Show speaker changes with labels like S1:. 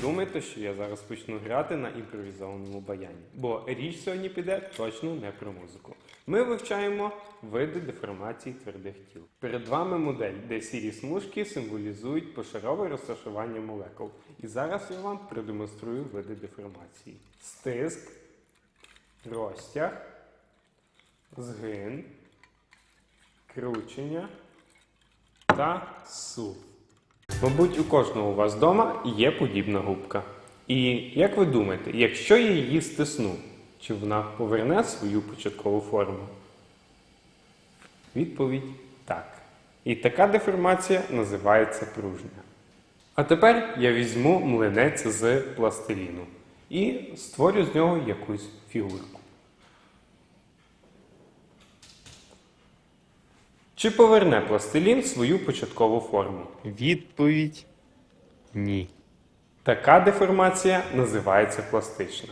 S1: думайте, що я зараз почну грати на імпровізованому баяні, бо річ сьогодні піде точно не про музику. Ми вивчаємо види деформації твердих тіл. Перед вами модель, де сірі смужки символізують пошарове розташування молекул. І зараз я вам продемонструю види деформації: стиск, розтяг, згин, кручення та сув. Мабуть, у кожного у вас вдома є подібна губка. І як ви думаєте, якщо я її стисну, чи вона поверне свою початкову форму? Відповідь так. І така деформація називається пружня. А тепер я візьму млинець з пластиліну і створю з нього якусь фігурку. Чи поверне пластилін свою початкову форму? Відповідь ні. Така деформація називається пластична.